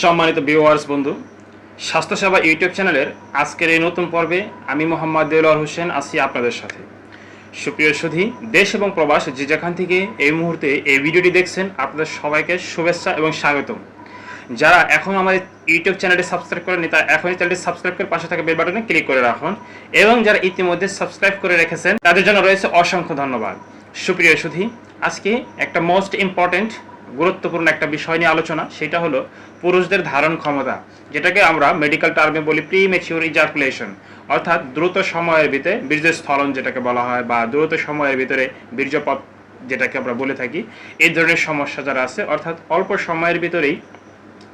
সম্মানিত ভিউয়ার্স বন্ধু, স্বাস্থ্যসেবা ইউটিউব চ্যানেলের আজকের এই নতুন পর্বে আমি মোহাম্মদ দেলোয়ার হোসেন আছি আপনাদের সাথে। সুপ্রিয় সুধী, দেশ এবং প্রবাস যে যেখান থেকে এই মুহূর্তে এই ভিডিওটি দেখছেন, আপনাদের সবাইকে শুভেচ্ছা এবং স্বাগতম। যারা এখন আমাদের ইউটিউব চ্যানেলটি সাবস্ক্রাইব করেনি তারা এখনই চ্যানেলটি সাবস্ক্রাইব করে পাশে থাকা বেল বাটনে ক্লিক করে রাখুন এবং যারা ইতিমধ্যে সাবস্ক্রাইব করে রেখেছেন, তাদের জন্য রয়েছে অসংখ্য ধন্যবাদ। সুপ্রিয় সুধী, আজকে একটা মোস্ট ইম্পর্ট্যান্ট গুরুত্বপূর্ণ একটা বিষয় নিয়ে আলোচনা, সেটা হলো পুরুষদের ধারণ ক্ষমতা, যেটাকে আমরা মেডিকেল টার্মে বলি প্রি মেচিউর ইজাকুলেশন অর্থাৎ দ্রুত সময়ের ভিতরে বীর্যস্খলন যেটাকে বলা হয়, বা দ্রুত সময়ের ভিতরে বীর্যপথ যেটাকে আমরা বলে থাকি, এই ধরনের সমস্যা যারা আছে, অর্থাৎ অল্প সময়ের ভিতরেই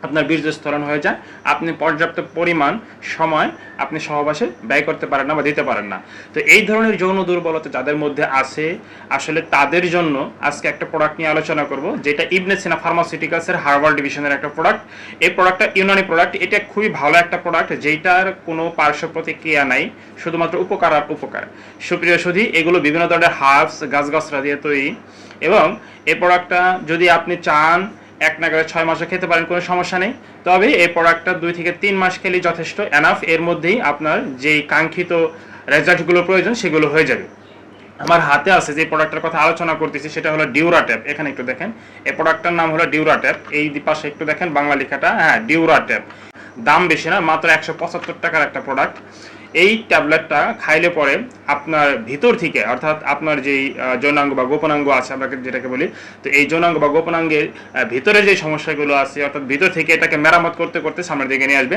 আপনার বীর্যস্খলন হয়ে যায়, আপনি পর্যাপ্ত পরিমাণ সময় আপনি সহবাসে ব্যয় করতে পারেন না বা দিতে পারেন না। তো এই ধরনের যৌন দুর্বলতা যাদের মধ্যে আছে, আসলে তাদের জন্য আজকে একটা প্রোডাক্ট নিয়ে আলোচনা করব, যেটা ইবনে সিনা ফার্মাসিউটিক্যালসের হার্বাল ডিভিশনের একটা প্রোডাক্ট এই প্রোডাক্টটা ইউনানি প্রোডাক্ট এটা খুবই ভালো একটা প্রোডাক্ট যেটার কোনো পার্শ্ব প্রতিক্রিয়া নাই, শুধুমাত্র উপকার আর উপকার। সুপ্রিয় সুধী, এগুলো বিভিন্ন ধরনের হার্বস গাছগাছরা দিয়ে তৈরি। এবং এই প্রোডাক্টটা যদি আপনি চান এক নাগারে ছয় মাসে খেতে পারেন, কোনো সমস্যা নেই। তবে এই প্রোডাক্টটা দুই থেকে তিন মাস খেলেই যথেষ্ট এনাফ এর মধ্যেই আপনার যেই কাঙ্ক্ষিত রেজাল্টগুলো প্রয়োজন, সেগুলো হয়ে যাবে। আমার হাতে আছে যে প্রোডাক্টের কথা আলোচনা করতেছি, সেটা হলো ডিউরা ট্যাপ এখানে একটু দেখেন। এই প্রোডাক্টটার নাম হলো ডিউরা ট্যাপ এই পাশে একটু দেখেন বাংলা লেখাটা। হ্যাঁ ডিউরা ট্যাপ দাম বেশি না, মাত্র একশো পঁচাত্তর টাকার একটা প্রোডাক্ট এই ট্যাবলেটটা খাইলে পরে আপনার ভিতর থেকে, অর্থাৎ আপনার যেই যৌনাঙ্গ বা গোপনাঙ্গ আছে আমরা যেটাকে বলি, তো এই যৌনাঙ্গ বা গোপনাঙ্গের ভিতরে যে সমস্যাগুলো আছে, অর্থাৎ ভিতর থেকে এটাকে মেরামত করতে করতে সামনের দিকে নিয়ে আসবে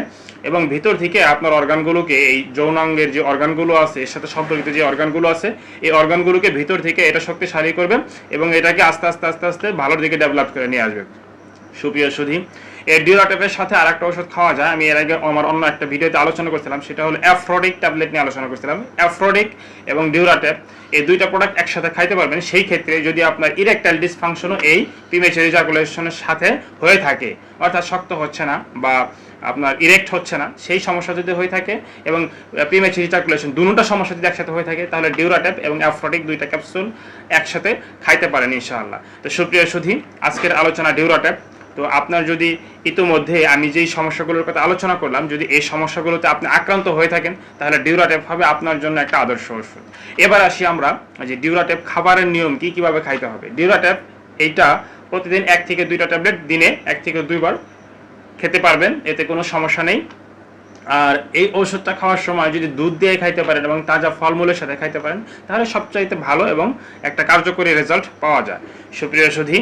এবং ভিতর থেকে আপনার অর্গানগুলোকে এই যৌনাঙ্গের যে অর্গানগুলো আছে, এর সাথে সম্পর্কিত যে অর্গানগুলো আছে, এই অর্গানগুলোকে ভিতর থেকে এটা শক্তিশালী করবে এবং এটাকে আস্তে আস্তে আস্তে আস্তে ভালোর দিকে ডেভেলপ করে নিয়ে আসবে। সুপ্রিয় সুধী এই ডিউরাটেপের সাথে আরেকটা ওষুধ খাওয়া যায়। আমি এর আগে আমার অন্য একটা ভিডিওতে আলোচনা করছিলাম, সেটা হলো অ্যাফ্রোডিক ট্যাবলেট নিয়ে আলোচনা করছিলাম। অ্যাফ্রোডিক এবং ডিউরাটেপ এই দুইটা প্রোডাক্ট একসাথে খাইতে পারবেন। সেই ক্ষেত্রে যদি আপনার ইরেকটাইল ডিসফাংশনও এই প্রিমেচার ইজাকুলেশনের সাথে হয়ে থাকে, অর্থাৎ শক্ত হচ্ছে না বা আপনার ইরেক্ট হচ্ছে না, সেই সমস্যা যদি হয়ে থাকে এবং প্রিমেচার ইজাকুলেশন দুটোটা সমস্যা যদি একসাথে হয়ে থাকে, তাহলে ডিউরাটেপ এবং অ্যাফ্রোডিক দুইটা ক্যাপসুল একসাথে খাইতে পারেন ইনশাআল্লাহ। তো সুপ্রিয় সুধী, আজকের আলোচনা ডিউরাটেপ তো আপনার যদি ইতিমধ্যে আমি যেই সমস্যাগুলোর কথা আলোচনা করলাম, যদি এই সমস্যাগুলোতে আপনি আক্রান্ত হয়ে থাকেন, তাহলে ডিউরাটেপ হবে আপনার জন্য একটা আদর্শ ওষুধ। এবার আসি আমরা যে ডিউরাটেপ খাবারের নিয়ম কি, কীভাবে খাইতে হবে? ডিউরাটেপ এইটা প্রতিদিন এক থেকে দুইটা ট্যাবলেট, দিনে এক থেকে দুইবার খেতে পারবেন, এতে কোনো সমস্যা নেই। আর এই ওষুধটা খাওয়ার সময় যদি দুধ দিয়ে খাইতে পারেন এবং তাজা ফলমূলের সাথে খাইতে পারেন, তাহলে সবচাইতে ভালো এবং একটা কার্যকরী রেজাল্ট পাওয়া যায়। সুপ্রিয় সুধী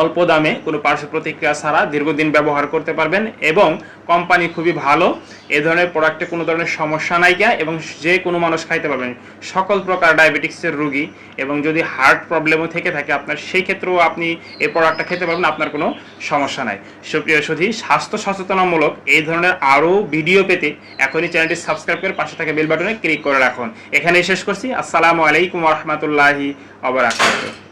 অল্প দামে কোনো পার্শ্ব প্রতিক্রিয়া ছাড়া দীর্ঘদিন ব্যবহার করতে পারবেন এবং কোম্পানি খুবই ভালো। এ ধরনের প্রোডাক্টে কোনো ধরনের সমস্যা নাইকা এবং যে কোনো মানুষ খাইতে পারবেন। সকল প্রকার ডায়াবেটিক্সের রোগী এবং যদি হার্ট প্রবলেমও থেকে থাকে আপনার, সেই ক্ষেত্রেও আপনি এই প্রোডাক্টটা খেতে পারবেন, আপনার কোনো সমস্যা নাই। সুপ্রিয় সুধী স্বাস্থ্য সচেতনামূলক এই ধরনের আরও ভিডিও পেতে এখনই চ্যানেলটি সাবস্ক্রাইব করে পাশে থাকা বেল বাটনে ক্লিক করে রাখুন। এখানেই শেষ করছি। আসসালামু আলাইকুম রহমতুল্লাহি আবরাকাতুহ